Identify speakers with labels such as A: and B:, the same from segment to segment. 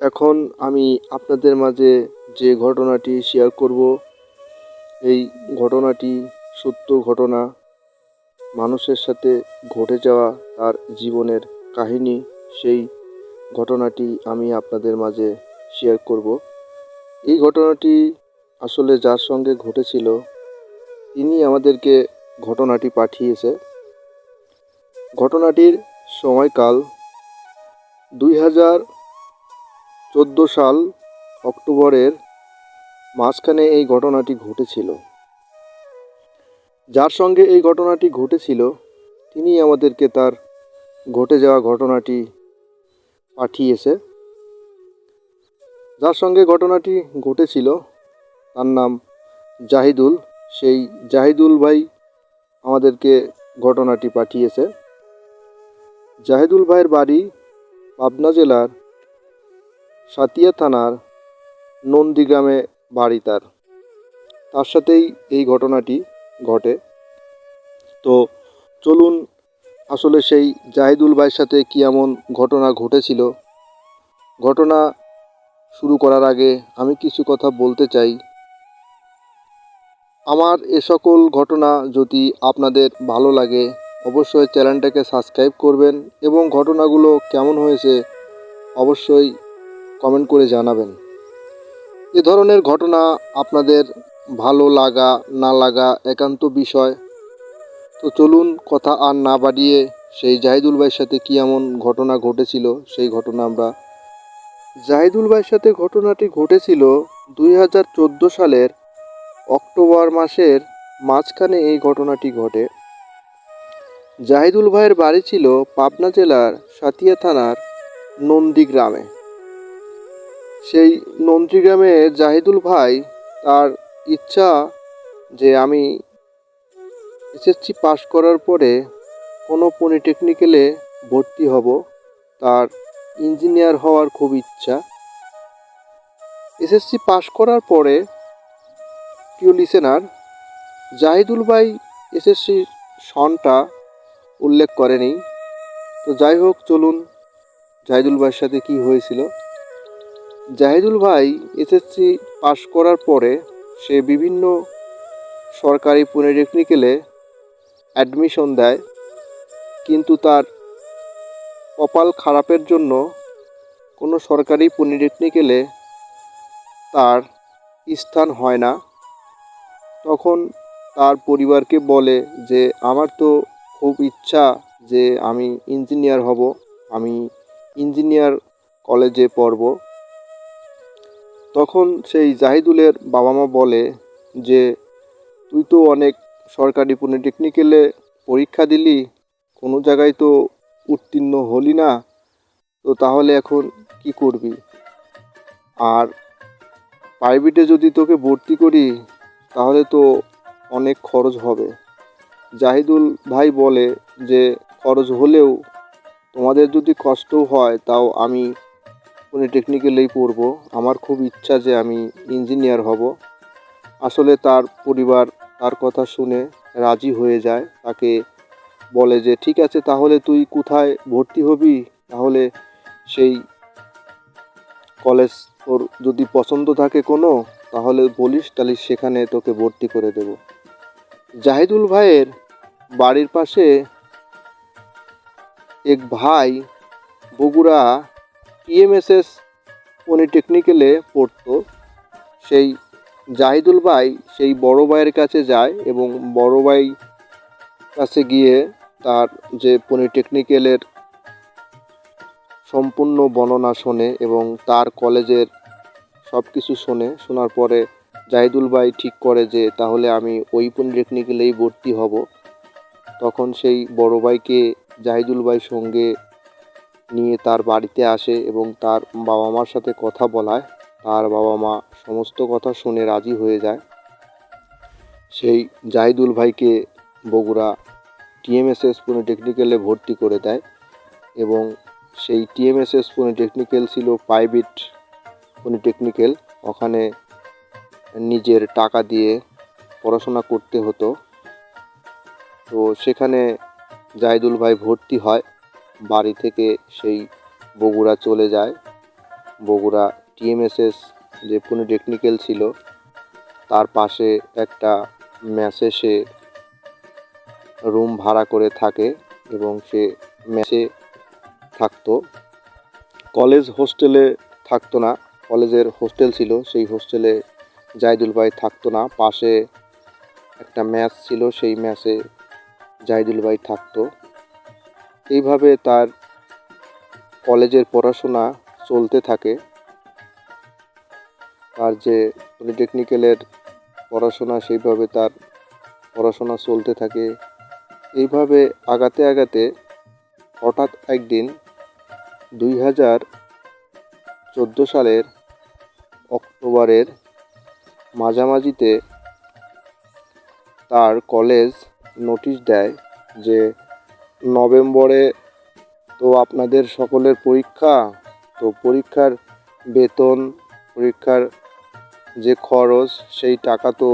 A: এখন আমি আপনাদের মাঝে যে ঘটনাটি শেয়ার করব, এই ঘটনাটি সত্য ঘটনা, মানুষের সাথে ঘটে যাওয়া তার জীবনের কাহিনী, সেই ঘটনাটি আমি আপনাদের মাঝে শেয়ার করব। এই ঘটনাটি আসলে যার সঙ্গে ঘটেছিল, তিনি আমাদেরকে ঘটনাটি পাঠিয়েছে। ঘটনাটির সময়কাল দুই হাজার চোদ্দ সাল অক্টোবরের মাঝখানে এই ঘটনাটি ঘটেছিল। যার সঙ্গে এই ঘটনাটি ঘটেছিল তিনি আমাদেরকে তার ঘটে যাওয়া ঘটনাটি পাঠিয়েছে। যার সঙ্গে ঘটনাটি ঘটেছিল, তার নাম জাহিদুল। সেই জাহিদুল ভাই আমাদেরকে ঘটনাটি পাঠিয়েছে। জাহিদুল ভাইয়ের বাড়ি পাবনা জেলার সাতিয়া থানার নন্দীগ্রামে বাড়ি তার। তার সাথেই এই ঘটনাটি ঘটে। তো চলুন, আসলে সেই জাহিদুল ভাইয়ের সাথে কী এমন ঘটনা ঘটেছিল? ঘটনা শুরু করার আগে আমি কিছু কথা বলতে চাই। আমার এ সকল ঘটনা যদি আপনাদের ভালো লাগে, অবশ্যই চ্যানেলটাকে সাবস্ক্রাইব করবেন এবং ঘটনাগুলো কেমন হয়েছে অবশ্যই কমেন্ট করে জানাবেন। এ ধরনের ঘটনা আপনাদের ভালো লাগা, না লাগা একান্ত বিষয়। তো চলুন কথা আর না বাড়িয়ে সেই জাহিদুল ভাইয়ের সাথে কী এমন ঘটনা ঘটেছিল, সেই ঘটনা আমরা জাহিদুল ভাইয়ের সাথে ঘটনাটি ঘটেছিল দুই হাজার চোদ্দ সালের অক্টোবর মাসের মাঝখানে এই ঘটনাটি ঘটে। জাহিদুল ভাইয়ের বাড়ি ছিল পাবনা জেলার সাতিয়া থানার নন্দীগ্রামে সেই নন্দীগ্রামে জাহিদুল ভাই তার ইচ্ছা যে আমি এসএসসি পাশ করার পরে কোনো পলিটেকনিক্যালে ভর্তি হব, তার ইঞ্জিনিয়ার হওয়ার খুব ইচ্ছা। এসএসসি পাশ করার পরে প্রিয় লিসেনার জাহিদুল ভাই এসএসসির সনটা উল্লেখ করেনি। তো যাই হোক, চলুন জাহিদুল ভাইয়ের সাথে কি হয়েছিল। জাহিদুল ভাই এসএসসি পাশ করার পরে সে বিভিন্ন সরকারি পলিটেকনিক্যালে অ্যাডমিশন দেয়, কিন্তু তার কপাল খারাপের জন্য কোনো সরকারি পলিটেকনিক্যালে তার স্থান হয় না। তখন তার পরিবারকে বলে যে, আমার তো খুব ইচ্ছা যে আমি ইঞ্জিনিয়ার হব, আমি ইঞ্জিনিয়ার কলেজে পড়ব। তখন সেই জাহিদুলের বাবা মা বলে যে, তুই তো অনেক সরকারি পলিটেকনিক্যালে পরীক্ষা দিলি, কোনো জায়গায় তো উত্তীর্ণ হলি না, তো তাহলে এখন কি করবি? আর প্রাইভেটে যদি তোকে ভর্তি করি, তাহলে তো অনেক খরচ হবে। জাহিদুল ভাই বলে যে, খরচ হলেও তোমাদের যদি কষ্টও হয়, তাও আমি পলিটেকনিক্যালেই পড়ব। আমার খুব ইচ্ছা যে আমি ইঞ্জিনিয়ার হব। আসলে তার পরিবার, তার কথা শুনে রাজি হয়ে যায়। তাকে বলে যে, ঠিক আছে, তাহলে তুই কোথায় ভর্তি হবি? তাহলে সেই কলেজ তোর যদি পছন্দ থাকে কোনো, তাহলে বলিস, তাহলে সেখানে তোকে ভর্তি করে দেব। জাহিদুল ভাইয়ের বাড়ির পাশে এক ভাই বগুড়া টিএমএসএস পলিটেকনিক্যালে পড়তো। সেই জাহিদুল ভাই সেই বড় ভাইয়ের কাছে যায় এবং বড় ভাই কাছে গিয়ে তার যে পলিটেকনিক্যালের সম্পূর্ণ বর্ণনা শোনে এবং তার কলেজের সব কিছু শোনে। শোনার পরে জাহিদুল ভাই ঠিক করে যে, তাহলে আমি ওই পলিটেকনিক্যালেই ভর্তি হব। তখন সেই বড় ভাইকে জাহিদুল ভাই সঙ্গে নিয়ে তার বাড়িতে আসে এবং তার বাবা মার সাথে কথা বলায়। তার বাবা মা সমস্ত কথা শুনে রাজি হয়ে যায়। সেই জাহিদুল ভাইকে বগুড়া টিএমএসএস পলিটেকনিক্যালে ভর্তি করে দেয় এবং সেই টিএমএসএস পলিটেকনিক্যাল ছিল প্রাইভেট পলিটেকনিক্যাল। ওখানে নিজের টাকা দিয়ে পড়াশোনা করতে হতো। তো সেখানে জাহিদুল ভাই ভর্তি হয়। বাড়ি থেকে সেই বগুড়া চলে যায়। বগুড়া টিএমএসএস যে পলিটেকনিক্যাল ছিল, তার পাশে একটা ম্যাচে সে রুম ভাড়া করে থাকে এবং সে ম্যাচে থাকতো। কলেজ হোস্টেলে থাকতো না, কলেজের হোস্টেল ছিল, সেই হোস্টেলে জাহিদুল ভাই থাকতো না। পাশে একটা ম্যাচ ছিল, সেই ম্যাচে জাহিদুল ভাই থাকতো। এইভাবে তার কলেজের পড়াশোনা চলতে থাকে। তার যে পলিটেকনিক্যালের পড়াশোনা, সেইভাবে তার পড়াশোনা চলতে থাকে। এইভাবে আগাতে আগাতে হঠাৎ একদিন দুই হাজার চোদ্দ সালের অক্টোবরের মাঝামাঝিতে তার কলেজ নোটিশ দেয় যে নভেম্বরে তো আপনাদের সকলের পরীক্ষা, তো পরীক্ষার বেতন, পরীক্ষার যে খরচ, সেই টাকা তো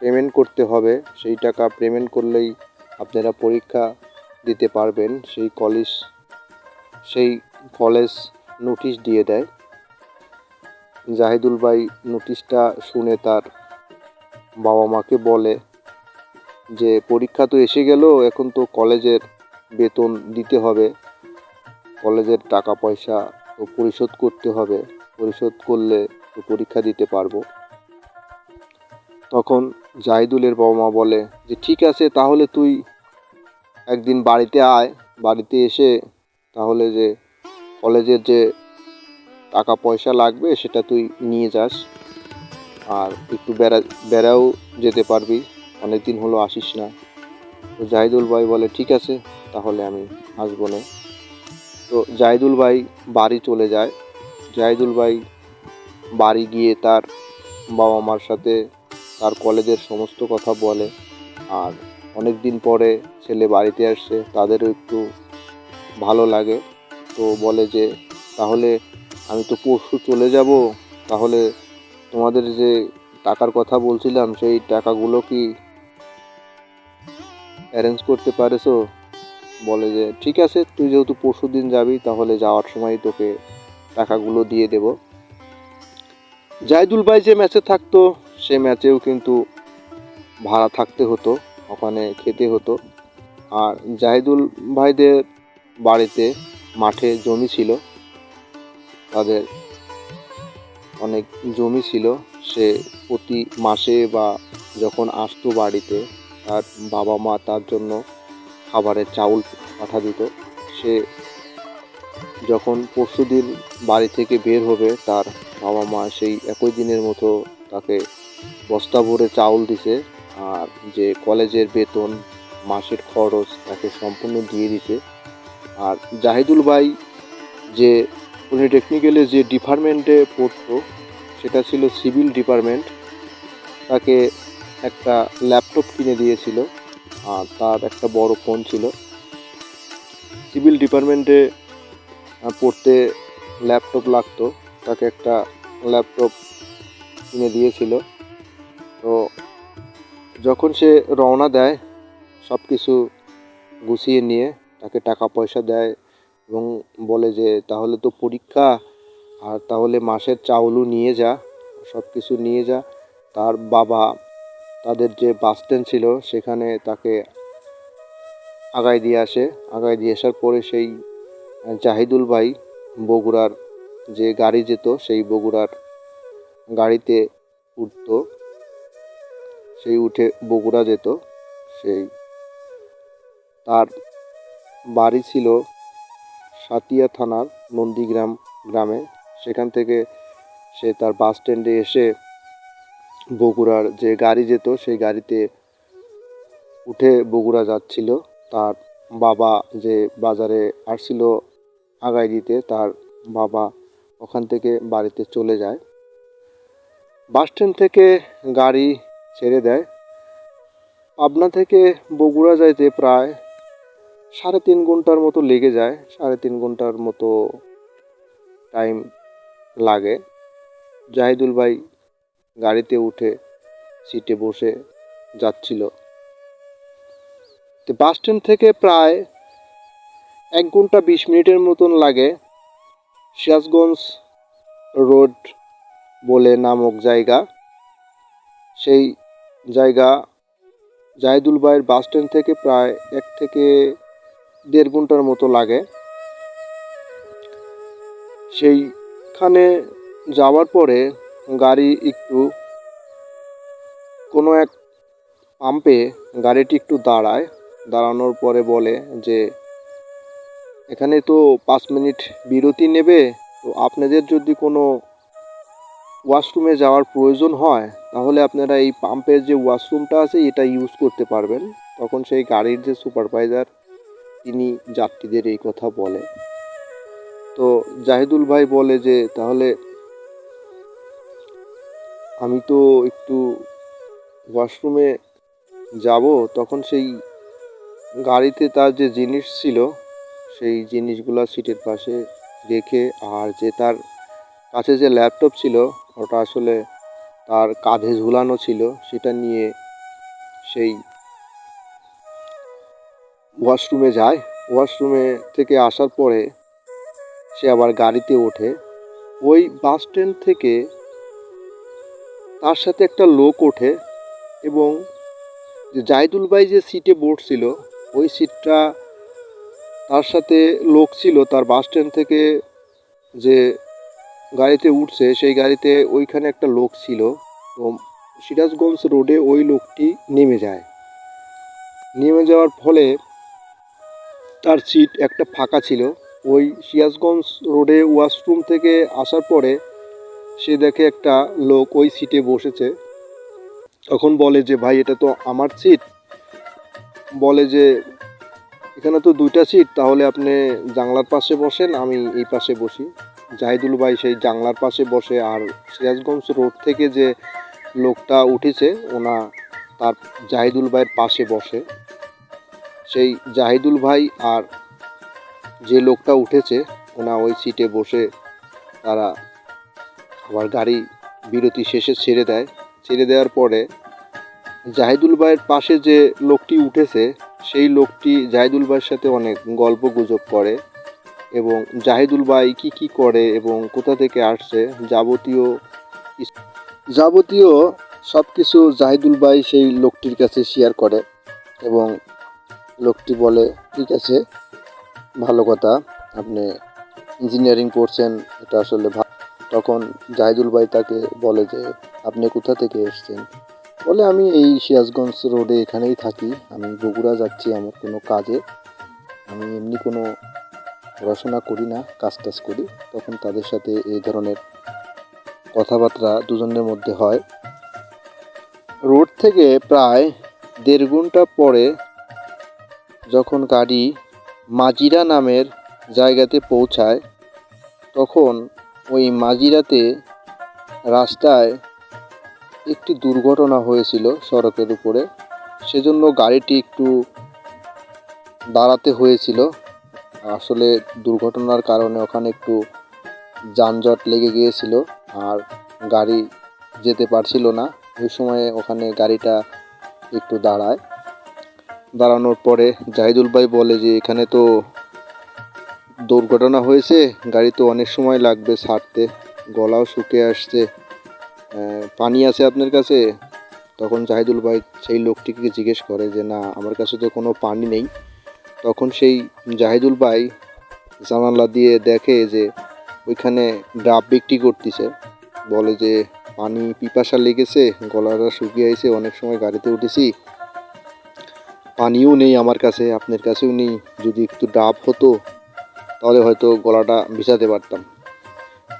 A: পেমেন্ট করতে হবে। সেই টাকা পেমেন্ট করলেই আপনারা পরীক্ষা দিতে পারবেন। সেই কলেজ সেই কলেজ নোটিশ দিয়ে দেয়। জাহিদুল ভাই নোটিশটা শুনে তার বাবা মাকে বলে যে, পরীক্ষা তো এসে গেল, এখন তো কলেজের বেতন দিতে হবে। কলেজের টাকা পয়সা তো পরিশোধ করতে হবে। পরিশোধ করলে তো পরীক্ষা দিতে পারব। তখন জাহিদুলের বাবা মা বলে, যে ঠিক আছে, তাহলে তুই একদিন বাড়িতে আয়। বাড়িতে এসে তাহলে যে কলেজের যে টাকা পয়সা লাগবে, সেটা তুই নিয়ে যাস। আর একটু বেড়া, বেড়াও যেতে পারবি। অনেক দিন হলো আসিস না। তো জাহিদুল ভাই বলে, ঠিক আছে, তাহলে আমি আসব না। তো জাহিদুল ভাই বাড়ি চলে যায়। জাহিদুল ভাই বাড়ি গিয়ে তার বাবা মার সাথে তার কলেজের সমস্ত কথা বলে আর অনেক দিন পরে ছেলে বাড়িতে আসছে তাদেরও একটু ভালো লাগে। তো বলে যে, তাহলে আমি তো পরশু চলে যাব, তাহলে তোমাদের যে টাকার কথা বলছিলাম, সেই টাকাগুলো কি অ্যারেঞ্জ করতে পারেছো বলে যে, ঠিক আছে, তুই যেহেতু পরশু দিন যাবি, তাহলে যাওয়ার সময় তোকে টাকাগুলো দিয়ে দেব। জাহিদুল ভাই যে ম্যাচে থাকতো, সে ম্যাচেও কিন্তু ভাড়া থাকতে হতো, ওখানে খেতে হতো। আর জাহিদুল ভাইদের বাড়িতে মাঠে জমি ছিল, তাদের অনেক জমি ছিল, সে প্রতি মাসে বা যখন আসতো বাড়িতে তার বাবা মা তার জন্য খাবারের চাউল পাঠা দিত। সে যখন পরশু দিন বাড়ি থেকে বের হবে, তার বাবা মা সেই একই দিনের মতো তাকে বস্তা ভরে চাউল দিছে আর যে কলেজের বেতন, মাসের খরচ তাকে সম্পূর্ণ দিয়ে দিছে। আর জাহিদুল ভাই যে পলিটেকনিক্যালে যে ডিপার্টমেন্টে পড়তো, সেটা ছিল সিভিল ডিপার্টমেন্ট। তাকে একটা ল্যাপটপ কিনে দিয়েছিল, আর তার একটা বড় ফোন ছিল। সিভিল ডিপার্টমেন্টে পড়তে ল্যাপটপ লাগতো, তাকে একটা ল্যাপটপ কিনে দিয়েছিল। তো যখন সে রওনা দেয় সব কিছু গুছিয়ে নিয়ে তাকে টাকা পয়সা দেয় এবং বলে যে, তাহলে তো পরীক্ষা, আর তাহলে মাসের চাউলও নিয়ে যা সব কিছু নিয়ে যা। তার বাবা তাদের যে বাস স্ট্যান্ড ছিল, সেখানে তাকে আগায় দিয়ে আসে। আগায় দিয়ে আসার পরে সেই জাহিদুল ভাই বগুড়ার যে গাড়ি যেত, সেই বগুড়ার গাড়িতে উঠতো। সেই উঠে বগুড়া যেত। সেই, তার বাড়ি ছিল সাতিয়া থানার নন্দীগ্রাম গ্রামে। সেখান থেকে সে তার বাস স্ট্যান্ডে এসে বগুড়ার যে গাড়ি যেত, সেই গাড়িতে উঠে বগুড়া যাচ্ছিল। তার বাবা যে বাজারে আসছিল আগায় দিতে তার বাবা ওখান থেকে বাড়িতে চলে যায়। বাস স্ট্যান্ড থেকে গাড়ি ছেড়ে দেয়। পাবনা থেকে বগুড়া যাইতে প্রায় সাড়ে তিন ঘণ্টার মতো লেগে যায়। সাড়ে তিন ঘণ্টার মতো টাইম লাগে। জাহিদুল ভাই গাড়িতে উঠে সিটে বসে যাচ্ছিল। তো বাস স্ট্যান্ড থেকে প্রায় এক ঘণ্টা বিশ মিনিটের মতন লাগে সিরাজগঞ্জ রোড বলে নামক জায়গা। সেই জায়গা জাহিদুল ভাইয়ের বাস স্ট্যান্ড থেকে প্রায় এক থেকে দেড় ঘণ্টার মতো লাগে। সেইখানে যাওয়ার পরে গাড়ি একটু, কোনো এক পাম্পে গাড়িটি একটু দাঁড়ায়। দাঁড়ানোর পরে বলে যে, এখানে তো পাঁচ মিনিট বিরতি নেবে, তো আপনাদের যদি কোনো ওয়াশরুমে যাওয়ার প্রয়োজন হয়, তাহলে আপনারা এই পাম্পের যে ওয়াশরুমটা আছে, এটা ইউজ করতে পারবেন। তখন সেই গাড়ির যে সুপারভাইজার, তিনি যাত্রীদের এই কথা বলে। তো জাহিদুল ভাই বলে যে, তাহলে আমি তো একটু ওয়াশরুমে যাব, তখন সেই গাড়িতে তার যে জিনিস ছিল, সেই জিনিসগুলো সিটের পাশে রেখে, আর যে তার কাছে যে ল্যাপটপ ছিল, ওটা আসলে তার কাঁধে ঝুলানো ছিল, সেটা নিয়ে সেই ওয়াশরুমে যায়। ওয়াশরুমে থেকে আসার পরে সে আবার গাড়িতে ওঠে। ওই বাস স্ট্যান্ড থেকে তার সাথে একটা লোক ওঠে এবং যে জাহিদুল ভাই যে সিটে বসছিল ওই সিটটা তার সাথে লোক ছিল, তার বাস স্ট্যান্ড থেকে যে গাড়িতে উঠছে, সেই গাড়িতে ওইখানে একটা লোক ছিল। তো সিরাজগঞ্জ রোডে ওই লোকটি নেমে যায়। নেমে যাওয়ার ফলে তার সিট একটা ফাঁকা ছিল। ওই সিরাজগঞ্জ রোডে ওয়াশরুম থেকে আসার পরে সে দেখে একটা লোক ওই সিটে বসেছে। তখন বলে যে, ভাই, এটা তো আমার সিট বলে যে, এখানে তো দুইটা সিট তাহলে আপনি জানলার পাশে বসেন, আমি এই পাশে বসি। জাহিদুল ভাই সেই জানলার পাশে বসে, আর সিরাজগঞ্জ রোড থেকে যে লোকটা উঠেছে, ওনা তার জাহিদুল ভাইয়ের পাশে বসে। সেই জাহিদুল ভাই আর যে লোকটা উঠেছে, ওনা ওই সিটে বসে, তারা আবার গাড়ি বিরতি শেষে ছেড়ে দেয়। ছেড়ে দেওয়ার পরে জাহিদুল ভাইয়ের পাশে যে লোকটি উঠেছে, সেই লোকটি জাহিদুল ভাইয়ের সাথে অনেক গল্প গুজব করে এবং জাহিদুল ভাই কি কি করে এবং কোথা থেকে আসছে যাবতীয় যাবতীয় সব কিছু জাহিদুল ভাই সেই লোকটির কাছে শেয়ার করে এবং লোকটি বলে, ঠিক আছে, ভালো কথা, আপনি ইঞ্জিনিয়ারিং করছেন, এটা আসলে তখন জাহিদুল ভাই তাকে বলে যে, আপনি কোথা থেকে এসেছেন? বলে, আমি এই সিরাজগঞ্জ রোডে এখানেই থাকি। আমি বগুড়া যাচ্ছি আমার কোনো কাজে। আমি এমনি কোনো পড়াশোনা করি না, কাজ টাজ করি। তখন তাদের সাথে এই ধরনের কথাবার্তা দুজনের মধ্যে হয়। রোড থেকে প্রায় দেড় ঘণ্টা পরে যখন গাড়ি মাজিরা নামের জায়গাতে পৌঁছায়, তখন ওই মাজিরাতে রাস্তায় একটি দুর্ঘটনা হয়েছিল সড়কের উপরে। সেজন্য গাড়িটি একটু দাঁড়াতে হয়েছিল। আসলে দুর্ঘটনার কারণে ওখানে একটু যানজট লেগে গিয়েছিল আর গাড়ি যেতে পারছিল না। ওই সময়ে ওখানে গাড়িটা একটু দাঁড়ায়। দাঁড়ানোর পরে জাহিদুল ভাই বলে যে, এখানে তো দুর্ঘটনা হয়েছে, গাড়ি তো অনেক সময় লাগবে ছাড়তে, গলাও শুকিয়ে আসছে। পানি আছে আপনার কাছে? তখন জাহিদুল ভাই সেই লোকটিকে জিজ্ঞেস করে যে, না, আমার কাছে তো কোনো পানি নেই। তখন সেই জাহিদুল ভাই জানালা দিয়ে দেখে যে, ওইখানে ডাব বিক্রি করতেছে। বলে যে, পানি পিপাসা লেগেছে, গলাটা শুকিয়ে আছে অনেক সময় গাড়িতে উঠেছি। পানিও নেই আমার কাছে, আপনার কাছেও নেই। যদি একটু ডাব হতো তাহলে হয়তো গলাটা ভিজাতে পারতাম।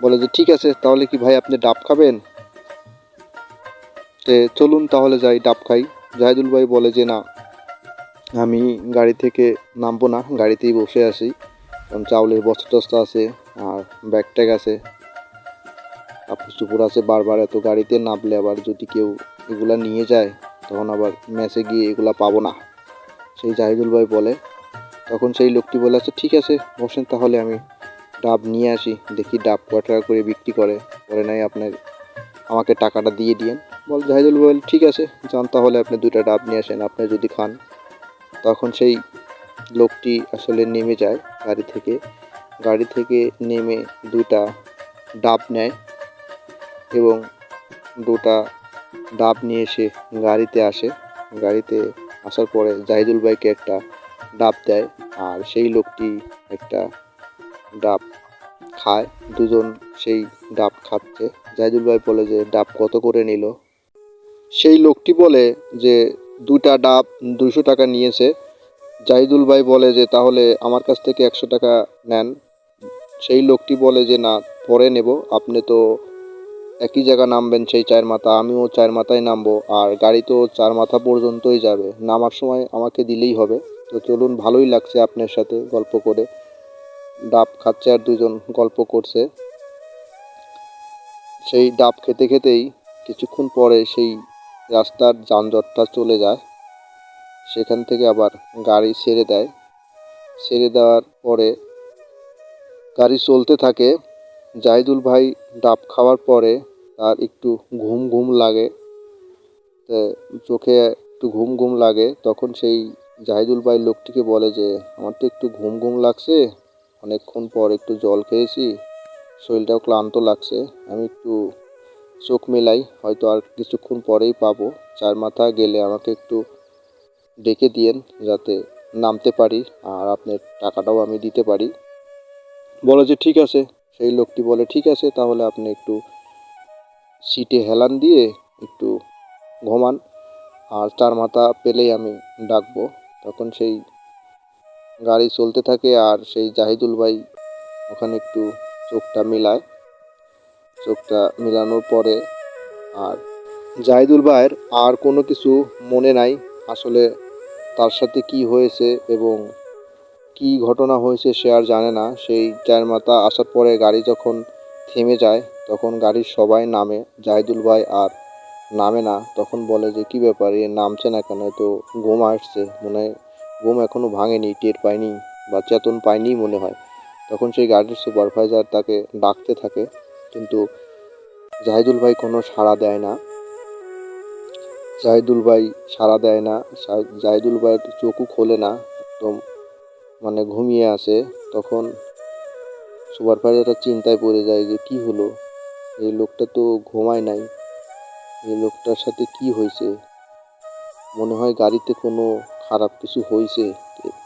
A: বলে যে, ঠিক আছে, তাহলে কি ভাই আপনি ডাব খাবেন? তে চলুন তাহলে যাই, ডাব খাই। জাহিদুল ভাই বলে যে, না, আমি গাড়ি থেকে নামবো না, গাড়িতেই বসে আসি কারণ চাউলের বস্তা টস্তা আছে, আর ব্যাগ ট্যাগ আছে। কাপড় চুপড় আছে, বারবার এত গাড়িতে নামলে আবার যদি কেউ এগুলা নিয়ে যায়, তখন আবার ম্যাচে গিয়ে এগুলা পাবো না। সেই জাহিদুল ভাই বলে তখন সেই লোকটি বলে আচ্ছা ঠিক আছে, বসেন তাহলে আমি ডাব নিয়ে আসি। দেখি ডাব কয় টাকা করে বিক্রি করে। পরে নাই আপনার আমাকে টাকাটা দিয়ে দিয়েন। বল জাহিদুল বল ঠিক আছে, যান তাহলে আপনি দুইটা ডাব নিয়ে আসেন, আপনি যদি খান। তখন সেই লোকটি আসলে নেমে যায় গাড়ি থেকে। গাড়ি থেকে নেমে দুটা ডাব নেয় এবং দুটা ডাব নিয়ে এসে গাড়িতে আসে। গাড়িতে আসার পরে জাহিদুল ভাইকে একটা ডাব দেয়। আর সেই লোকটি একটা ডাব খায়। দুজন সেই ডাব খাচ্ছে। জাহিদুল ভাই বলে যে, ডাব কত করে নিল? সেই লোকটি বলে যে দুটা ডাব দুশো টাকা নিয়েছে। জাহিদুল ভাই বলে যে, তাহলে আমার কাছ থেকে একশো টাকা নেন। সেই লোকটি বলে যে, না, পরে নেব। আপনি তো একই জায়গা নামবেন সেই চায়ের মাথা, আমিও চায়ের মাথায় নামবো। আর গাড়ি তো চার মাথা পর্যন্তই যাবে। নামার সময় আমাকে দিলেই হবে। তো চলুন, ভালোই লাগছে আপনার সাথে গল্প করে। ডাব খাচ্ছে আর দুজন গল্প করছে। সেই ডাব খেতে খেতেই কিছুক্ষণ পরে সেই রাস্তার যানজটটা চলে যায়। সেখান থেকে আবার গাড়ি ছেড়ে দেয়। ছেড়ে দেওয়ার পরে গাড়ি চলতে থাকে। জাহিদুল ভাই ডাব খাওয়ার পরে তার একটু ঘুম ঘুম লাগে। চোখে একটু ঘুম ঘুম লাগে। তখন সেই জাহিদুল ভাই লোকটিকে বলে যে, আমার তো একটু ঘুম ঘুম লাগছে। অনেকক্ষণ পর একটু জল খেয়েছি। শরীরটাও ক্লান্ত লাগছে। আমি একটু চোখ মেলাই, হয়তো আর কিছুক্ষণ পরেই পাবো। চার মাথা গেলে আমাকে একটু ডেকে দিয়েন যাতে নামতে পারি আর আপনার টাকাটাও আমি দিতে পারি। বলে যে, ঠিক আছে। সেই লোকটি বলে, ঠিক আছে, তাহলে আপনি একটু সিটে হেলান দিয়ে একটু ঘুমান। আর চার মাথা পেলেই আমি ডাকবো। তখন সেই গাড়ি চলতে থাকে আর সেই জাহিদুল ভাই ওখানে একটু চোখটা মিলায়। চোখটা মিলানোর পরে আর জাহিদুল ভাইয়ের আর কোনো কিছু মনে নাই আসলে তার সাথে কি হয়েছে এবং কি ঘটনা হয়েছে সে আর জানে না। সেই চার মাথা আসার পরে গাড়ি যখন থেমে যায় তখন গাড়ির সবাই নামে, জাহিদুল ভাই আর নামে না। তখন বলে যে, কি ব্যাপার? এ নামছে না কেন? তো ঘুম আসছে। মনে হয় ঘুম এখনও ভাঙেনি, টের পায়নি বা চেতন পায়নি মনে হয়। তখন সেই গাড়ির সুপারভাইজার তাকে ডাকতে থাকে, কিন্তু জাহিদুল ভাই কোনো সাড়া দেয় না। জাহিদুল ভাই সাড়া দেয় না। জাহিদুল ভাইয়ের চোখও খোলে না, একদম মানে ঘুমিয়ে আসে। তখন সুপারভাইজারটা চিন্তায় পড়ে যায় যে, কি হলো? এই লোকটা তো ঘুমায় নাই। এই লোকটার সাথে কি হয়েছে? মনে হয় গাড়িতে কোনো খারাপ কিছু হয়েছে।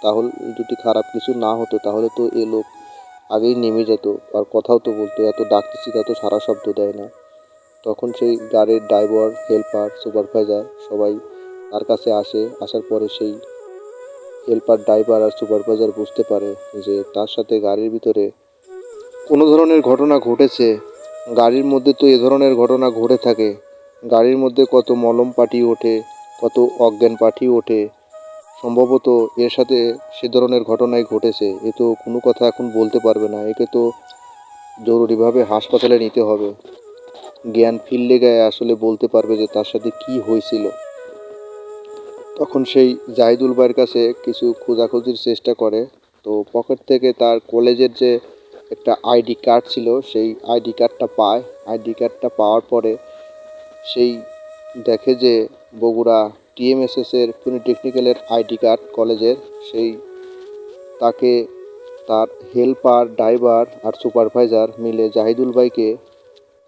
A: তাহলে যদি খারাপ কিছু না হতো, তাহলে তো এ লোক আগেই নেমে যেত। আর কথাও তো বলতো, এত ডাকতেছি তা তো সারা শব্দ দেয় না। তখন সেই গাড়ির ড্রাইভার, হেল্পার, সুপারভাইজার সবাই তার কাছে আসে। আসার পরে সেই হেল্পার, ড্রাইভার আর সুপারভাইজার বুঝতে পারে যে তার সাথে গাড়ির ভিতরে কোনো ধরনের ঘটনা ঘটেছে। গাড়ির মধ্যে তো এ ধরনের ঘটনা ঘটে থাকে। গাড়ির মধ্যে কত মলম পাটি ওঠে, কত অজ্ঞান পাটি ওঠে। সম্ভবত এর সাথে সে ধরনের ঘটনাই ঘটেছে, এ তো কোনো কথা এখন বলতে পারবে না, একে তো জরুরিভাবে হাসপাতালে নিতে হবে। জ্ঞান ফিরলে গায়ে আসলে বলতে পারবে যে তার সাথে কি হয়েছিল। তখন সেই জাহিদুল ভাইয়ের কাছে কিছু খোঁজাখুঁজির চেষ্টা করে, তো পকেট থেকে তার কলেজের যে একটা আইডি কার্ড ছিল, সেই আইডি কার্ডটা পায়। আইডি কার্ডটা পাওয়ার পরে সেই দেখে যে বগুড়া টিএমএসএস এর পলিটেকনিক্যালের আইডি কার্ড কলেজের সেই তাকে তার হেল্পার ড্রাইভার আর সুপারভাইজার মিলে জাহিদুল ভাইকে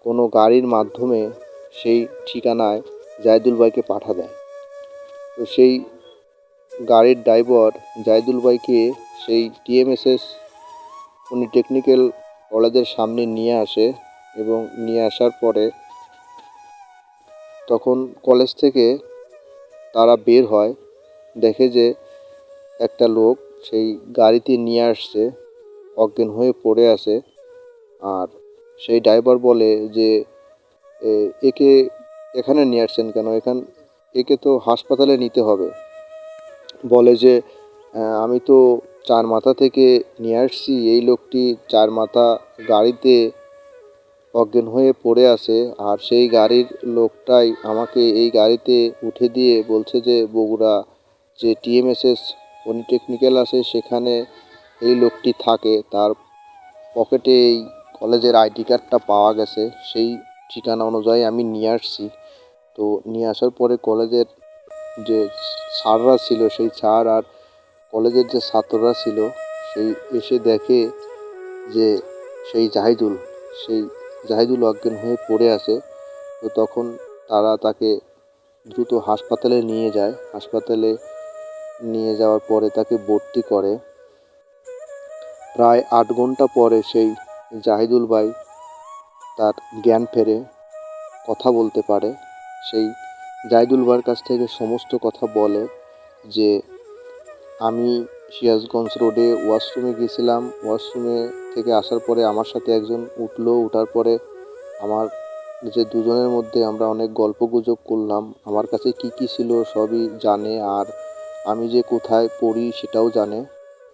A: কোনো গাড়ির মাধ্যমে সেই ঠিকানায় জাহিদুল ভাইকে পাঠা দেয়। তো সেই গাড়ির ড্রাইভার জাহিদুল ভাইকে সেই টিএমএসএস পলিটেকনিক্যাল কলেজের সামনে নিয়ে আসে এবং নিয়ে আসার পরে তখন কলেজ থেকে তারা বের হয়, দেখে যে একটা লোক সেই গাড়িতে নিয়ে আসছে, অজ্ঞান হয়ে পড়ে আছে। আর সেই ড্রাইভার বলে যে একে এখানে নিয়ে আসছেন কেন? এখান, একে তো হাসপাতালে নিতে হবে। বলে যে আমি তো চার মাথা থেকে নিয়ে আসছি, এই লোকটি চার মাথা গাড়িতে অজ্ঞান হয়ে পড়ে আছে আর সেই গাড়ির লোকটাই আমাকে এই গাড়িতে উঠে দিয়ে বলছে যে, বগুড়া যে টিএমএসএস পলিটেকনিক্যাল আছে সেখানে এই লোকটি থাকে। তার পকেটে এই কলেজের আইডি কার্ডটা পাওয়া গেছে। সেই ঠিকানা অনুযায়ী আমি নিয়ে আসছি। তো নিয়ে আসার পরে কলেজের যে স্যাররা ছিল, সেই স্যার আর কলেজের যে ছাত্ররা ছিল, সেই এসে দেখে যে, সেই জাহিদুল, সেই জাহিদুল অজ্ঞান হয়ে পড়ে আসে, তো তখন তারা তাকে দ্রুত হাসপাতালে নিয়ে যায়। হাসপাতালে নিয়ে যাওয়ার পরে তাকে ভর্তি করে। প্রায় আট ঘণ্টা পরে সেই জাহিদুল ভাই তার জ্ঞান ফেরে, কথা বলতে পারে। সেই জাহিদুল ভাইয়ের কাছ থেকে সমস্ত কথা বলে যে, আমি সিরাজগঞ্জ রোডে ওয়াশরুমে গেছিলাম ওয়াশরুমে থেকে আসার পরে আমার সাথে একজন উঠল। উঠার পরে আমার যে দুজনের মধ্যে আমরা অনেক গল্প গুজব করলাম। আমার কাছে কি কি ছিল সবই জানে আর আমি যে কোথায় পড়ি সেটাও জানে।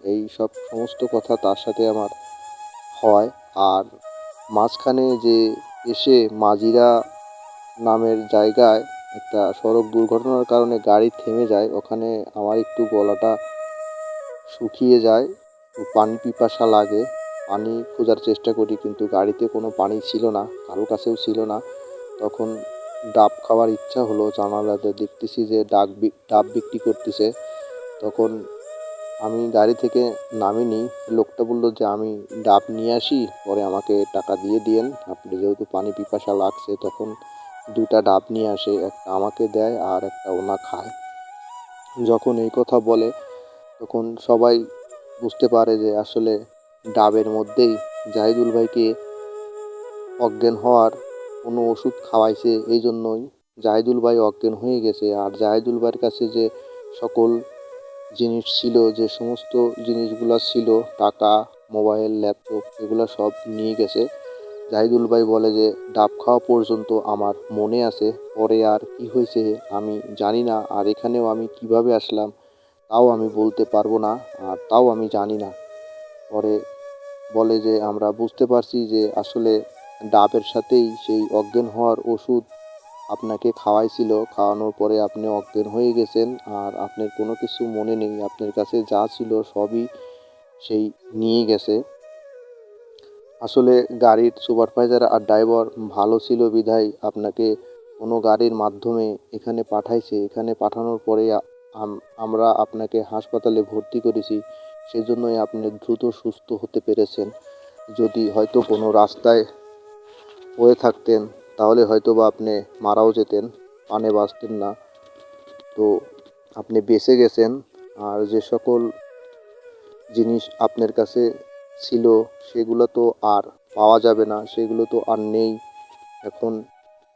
A: এই সব সমস্ত কথা তার সাথে আমার হয়। আর মাঝখানে যে এসে মাজিরা নামের জায়গায় একটা সড়ক দুর্ঘটনার কারণে গাড়ি থেমে যায়, ওখানে আমার একটু গলাটা শুকিয়ে যায়, পানি পিপাসা লাগে। পানি খোঁজার চেষ্টা করি, কিন্তু গাড়িতে কোনো পানি ছিল না, কারও কাছেও ছিল না। তখন ডাব খাওয়ার ইচ্ছা হলো, জানালাতে দেখতেছি যে ডাব ডাব বিক্রি করতেছে। তখন আমি গাড়ি থেকে নামিনি। লোকটা বলল যে, আমি ডাব নিয়ে আসি, পরে আমাকে টাকা দিয়ে দিয়েন। আপনি যেহেতু পানি পিপাসা লাগছে, তখন দুটা ডাব নিয়ে আসে। একটা আমাকে দেয়, আর একটা ওনা খায়। যখন এই কথা বলে তখন সবাই বুঝতে পারে যে আসলে ডাবের মধ্যেই জাহিদুল ভাইকে অজ্ঞান হওয়ার কোনো ওষুধ খাওয়াইছে, এই জন্যই জাহিদুল ভাই অজ্ঞান হয়ে গেছে। আর জাহিদুল ভাইয়ের কাছে যে সকল জিনিস ছিল, যে সমস্ত জিনিসগুলো ছিল, টাকা, মোবাইল, ল্যাপটপ, এগুলো সব নিয়ে গেছে। জাহিদুল ভাই বলে যে, ডাব খাওয়া পর্যন্ত আমার মনে আছে, পরে আর কি হয়েছে আমি জানি না, আর এখানেও আমি কীভাবে আসলাম তাও আমি বলতে পারব না, আর তাও আমি জানি না। পরে বলে যে, আমরা বুঝতে পারছি যে আসলে ডাবের সাথেই সেই অজ্ঞান হওয়ার ওষুধ আপনাকে খাওয়াইছিল। খাওয়ানোর পরে আপনি অজ্ঞান হয়ে গেছেন, আর আপনার কোনো কিছু মনে নেই। আপনার কাছে যা ছিল সবই সেই নিয়ে গেছে। আসলে গাড়ির সুপারভাইজার আর ড্রাইভার ভালো ছিল বিধায় আপনাকে কোনো গাড়ির মাধ্যমে এখানে পাঠাইছে। এখানে পাঠানোর পরে আমরা আপনাকে হাসপাতালে ভর্তি করেছি, সেজন্যই আপনি দ্রুত সুস্থ হতে পেরেছেন। যদি হয়তো কোনো রাস্তায় পড়ে থাকতেন, তাহলে হয়তো বা আপনি মারাও যেতেন, পানে বাঁচতেন না। তো আপনি বেঁচে গেছেন, আর যে সকল জিনিস আপনার কাছে ছিল, সেগুলো তো আর পাওয়া যাবে না, সেগুলো তো আর নেই। এখন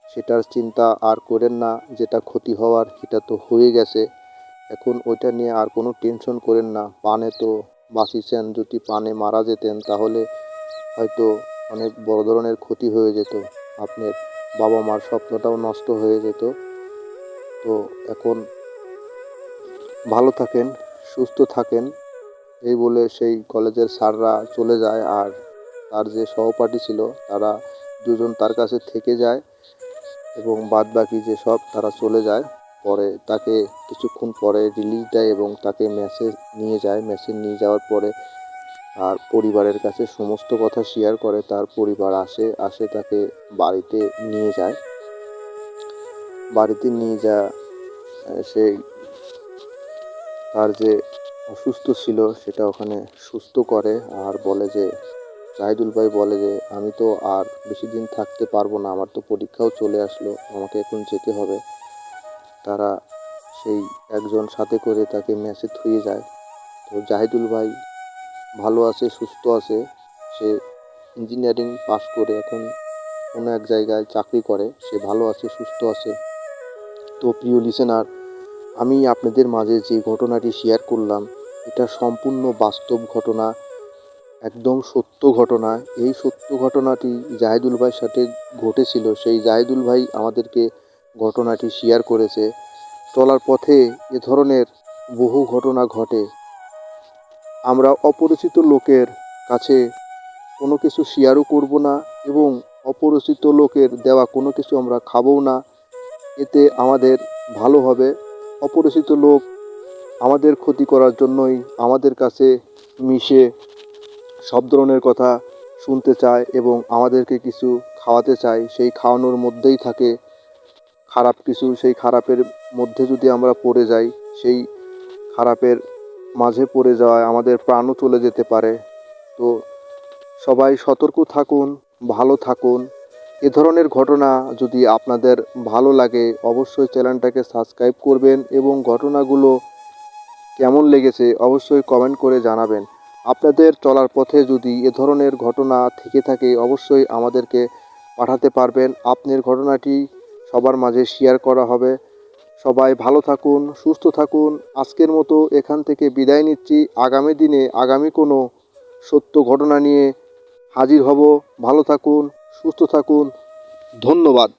A: সেটার চিন্তা আর করেন না, যেটা ক্ষতি হওয়ার, সেটা তো হয়ে গেছে। এখন ওইটা নিয়ে আর কোনো টেনশন করেন না। পানে তো বাঁচিয়েছেন যদি পানে মারা যেতেন, তাহলে হয়তো অনেক বড় ধরনের ক্ষতি হয়ে যেত। আপনার বাবা মার স্বপ্নটাও নষ্ট হয়ে যেত। তো এখন ভালো থাকেন, সুস্থ থাকেন, এই বলে সেই কলেজের স্যাররা চলে যায় আর তার যে সহপাঠী ছিল, তারা দুজন তার কাছে থেকে যায় এবং বাদ বাকি যে সব তারা চলে যায়। পরে তাকে কিছুক্ষণ পরে রিলিজ দেয় এবং তাকে মেসেজ নিয়ে যায়। মেসেজ নিয়ে যাওয়ার পরে আর পরিবারের কাছে সমস্ত কথা শেয়ার করে। তার পরিবার আসে আসে তাকে বাড়িতে নিয়ে যায়। বাড়িতে নিয়ে যা সেই তার যে অসুস্থ ছিল সেটা ওখানে সুস্থ করে আর বলে যে, জাহিদুল ভাই বলে যে, আমি তো আর বেশি দিন থাকতে পারব না। আমার তো পরীক্ষাও চলে আসলো। আমাকে এখন যেতে হবে। তারা সেই একজন সাথে করে তাকে মেসে থুয়ে যায়। তো জাহিদুল ভাই ভালো আছে, সুস্থ আছে। সে ইঞ্জিনিয়ারিং পাস করে এখন কোনো এক জায়গায় চাকরি করে। সে ভালো আছে, সুস্থ আছে। তো প্রিয় লিসেনার আমি আপনাদের মাঝে যে ঘটনাটি শেয়ার করলাম, এটা সম্পূর্ণ বাস্তব ঘটনা, একদম সত্য ঘটনা। এই সত্য ঘটনাটি জাহিদুল ভাইয়ের সাথে ঘটেছিল। সেই জাহিদুল ভাই আমাদেরকে ঘটনাটি শেয়ার করেছে। চলার পথে এ ধরনের বহু ঘটনা ঘটে। আমরা অপরিচিত লোকের কাছে কোনো কিছু শেয়ারও করব না এবং অপরিচিত লোকের দেওয়া কোনো কিছু আমরা খাবও না। এতে আমাদের ভালো হবে। অপরিচিত লোক আমাদের ক্ষতি করার জন্যই আমাদের কাছে মিশে সব ধরনের কথা শুনতে চায় এবং আমাদেরকে কিছু খাওয়াতে চায়। সেই খাওয়ানোর মধ্যেই থাকে খারাপ কিছু, সেই খারাপের মধ্যে যদি আমরা পড়ে যাই, সেই খারাপের মাঝে পড়ে যাওয়ায় আমাদের প্রাণও চলে যেতে পারে। তো সবাই সতর্ক থাকুন, ভালো থাকুন। এ ধরনের ঘটনা যদি আপনাদের ভালো লাগে, অবশ্যই চ্যানেলটাকে সাবস্ক্রাইব করবেন এবং ঘটনাগুলো কেমন লেগেছে অবশ্যই কমেন্ট করে জানাবেন। আপনাদের চলার পথে যদি এ ধরনের ঘটনা থেকে থাকে, অবশ্যই আমাদেরকে পাঠাতে পারবেন। আপনার ঘটনাটি সবার মাঝে শেয়ার করা হবে। সবাই ভালো থাকুন, সুস্থ থাকুন। আজকের মতো এখান থেকে বিদায় নিচ্ছি। আগামী দিনে আগামী কোনো সত্য ঘটনা নিয়ে হাজির হব। ভালো থাকুন, সুস্থ থাকুন। ধন্যবাদ।